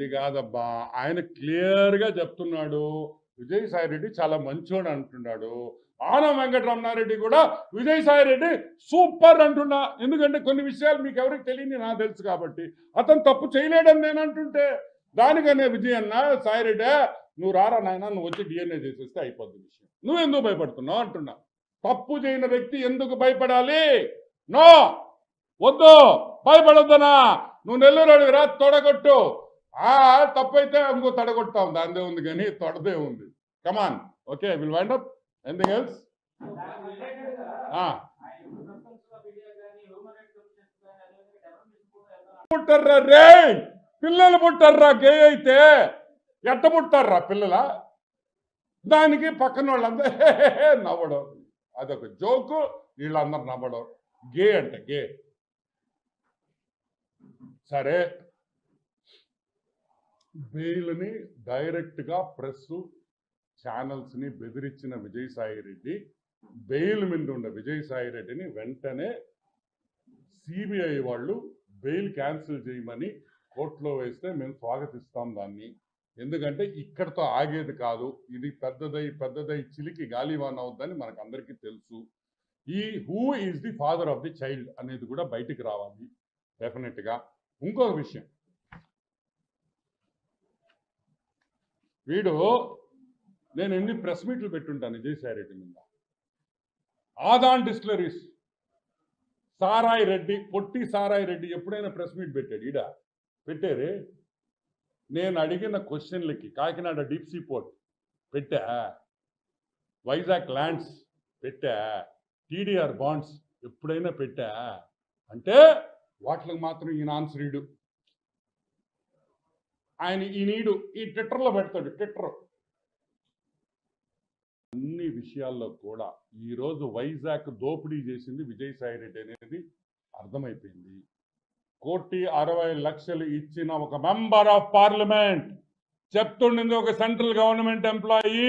ఇది కాదబ్బా. ఆయన క్లియర్గా చెప్తున్నాడు విజయసాయి రెడ్డి చాలా మంచోడు అంటున్నాడు. ఆనం వెంకటరమణారెడ్డి కూడా విజయసాయి రెడ్డి సూపర్ అంటున్నా. ఎందుకంటే కొన్ని విషయాలు మీకు ఎవరికి తెలియని నాకు తెలుసు కాబట్టి. అతను తప్పు చేయలేడని నేను అంటుంటే దానికనే విజయన్న సాయిరెడ్డి నువ్వు రారా నాయన నువ్వు వచ్చి డిఎన్ఏ చేసేస్తే అయిపోద్ది విషయం. నువ్వు ఎందుకు భయపడుతున్నావు? అంటున్నా. తప్పు చేయని వ్యక్తి ఎందుకు భయపడాలి? నో! వద్దు! భయపడొద్దనా నువ్వు నెల్లూరు అడిగిరా తొడగొట్టు! ఆ తప్పైతే ఇంకో తడగొట్టాం. దానిదే ఉంది కానీ తొడదే ఉంది. Come on okay will wind up anything else పుట్టర్రా రే! పిల్లలు పుట్టర్రా గే అయితే ఎట్ట పుట్టారా పిల్లల? దానికి పక్కన వాళ్ళంతా నవ్వడం. అదొక జోకు వీళ్ళందరూ నవ్వడం. గే అంట గే. సరే. బెయిల్ని డైరెక్ట్గా ప్రెస్ ఛానల్స్ని బెదిరించిన విజయసాయి రెడ్డి బెయిల్ మీద ఉన్న విజయసాయి రెడ్డిని వెంటనే సిబిఐ వాళ్ళు బెయిల్ క్యాన్సిల్ చేయమని కోర్టులో వేస్తే మేము స్వాగతిస్తాం దాన్ని. ఎందుకంటే ఇక్కడతో ఆగేది కాదు. ఇది పెద్దదై పెద్దదై చిలికి గాలివాన్ అవుద్దని మనకు అందరికీ తెలుసు. ఈ who is the father of the child అనేది కూడా బయటికి రావాలి. డెఫినెట్గా. ఇంకొక విషయం. వీడు నేను ఎన్ని ప్రెస్ మీట్లు పెట్టుంటాను విజయసాయి రెడ్డి మీద. ఆదాన్ డిస్టిలరీస్ సారాయి రెడ్డి పొట్టి సారాయి రెడ్డి ఎప్పుడైనా ప్రెస్ మీట్ పెట్టాడు ఈడ? పెట్టారే? నేను అడిగిన క్వశ్చన్లకి కాకినాడ డీప్ సీ పోర్ట్ పెట్టా? వైజాగ్ ల్యాండ్స్ పెట్టా? టీడీఆర్ బాండ్స్ ఎప్పుడైనా పెట్టా? అంటే వాటికి మాత్రం ఈయన ఆన్సర్ ఈడు ఆయన ఈ నీడు ఈ ట్విట్టర్లో పెడతాడు ట్విట్టర్. అన్ని విషయాల్లో కూడా ఈరోజు వైజాగ్ దోపిడీ చేసింది విజయసాయి రెడ్డి అనేది అర్థమైపోయింది. కోటి అరవై లక్షలు ఇచ్చిన ఒక మెంబర్ ఆఫ్ పార్లమెంట్ చెప్తుండింది ఒక సెంట్రల్ గవర్నమెంట్ ఎంప్లాయీ.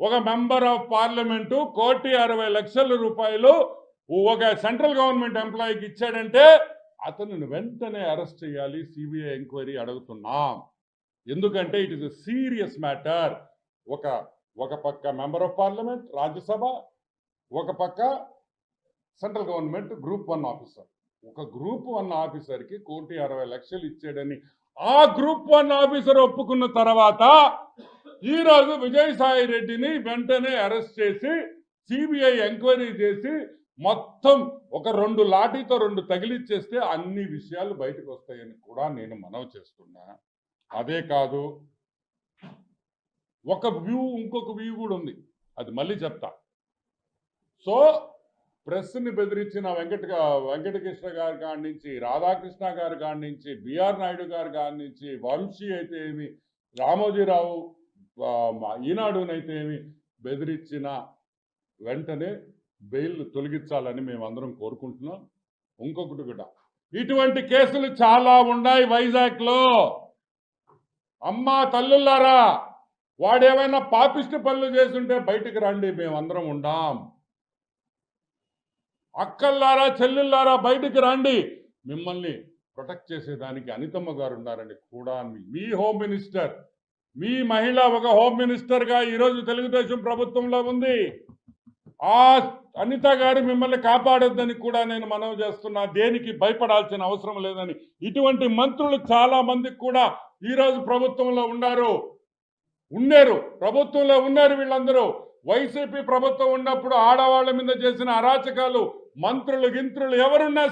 ఒక మెంబర్ ఆఫ్ పార్లమెంటు కోటి అరవై లక్షల రూపాయలు ఒక సెంట్రల్ గవర్నమెంట్ ఎంప్లాయీకి ఇచ్చాడంటే అతను వెంటనే అరెస్ట్ చేయాలి సిబిఐ ఎంక్వైరీ అడుగుతున్నాం. ఎందుకంటే it is a serious matter. ఒక ఒక పక్క మెంబర్ ఆఫ్ పార్లమెంట్ రాజ్యసభ ఒక పక్క central government group one officer. ఒక గ్రూప్ వన్ ఆఫీసర్కి కోటి అరవై లక్షలు ఇచ్చాడని ఆ గ్రూప్ వన్ ఆఫీసర్ ఒప్పుకున్న తర్వాత ఈరోజు విజయసాయి రెడ్డిని వెంటనే అరెస్ట్ చేసి సిబిఐ ఎంక్వైరీ చేసి మొత్తం ఒక రెండు లాఠీతో రెండు తగిలిచ్చేస్తే అన్ని విషయాలు బయటకు వస్తాయని కూడా నేను మనవి చేస్తున్నా. అదే కాదు ఒక వ్యూ ఇంకొక వ్యూ కూడా ఉంది. అది మళ్ళీ చెప్తా. సో ప్రెస్ని బెదిరించిన వెంకట వెంకటకృష్ణ గారి కాడి నుంచి రాధాకృష్ణ గారి కాడి నుంచి బిఆర్ నాయుడు గారి కాడి నుంచి వంశీ అయితే ఏమి రామోజీరావు ఈనాడునైతే ఏమి బెదిరించిన వెంటనే బెయిల్ తొలగించాలని మేమందరం కోరుకుంటున్నాం. ఇంకొకటి కూడా ఇటువంటి కేసులు చాలా ఉన్నాయి వైజాగ్లో. అమ్మా తల్లులారా వాడేమైనా పాపిష్టి పనులు చేస్తుంటే బయటికి రండి మేమందరం ఉండాం. అక్కల్లారా చెల్లెల్లారా బయటికి రండి. మిమ్మల్ని ప్రొటెక్ట్ చేసేదానికి అనితమ్మ గారు ఉన్నారండి కూడా మీ హోమ్ మినిస్టర్ మీ మహిళ ఒక హోమ్ మినిస్టర్గా ఈరోజు తెలుగుదేశం ప్రభుత్వంలో ఉంది. ఆ అనిత గారు మిమ్మల్ని కాపాడొద్దని కూడా నేను మనవి చేస్తున్నా. దేనికి భయపడాల్సిన అవసరం లేదని. ఇటువంటి మంత్రులు చాలా మందికి కూడా ఈరోజు ప్రభుత్వంలో ఉన్నారు. ఉన్నారు. ప్రభుత్వంలో ఉన్నారు వీళ్ళందరూ. వైసీపీ ప్రభుత్వం ఉన్నప్పుడు ఆడవాళ్ళ మీద చేసిన అరాచకాలు మంత్రులు గింత్రులు ఎవరున్నా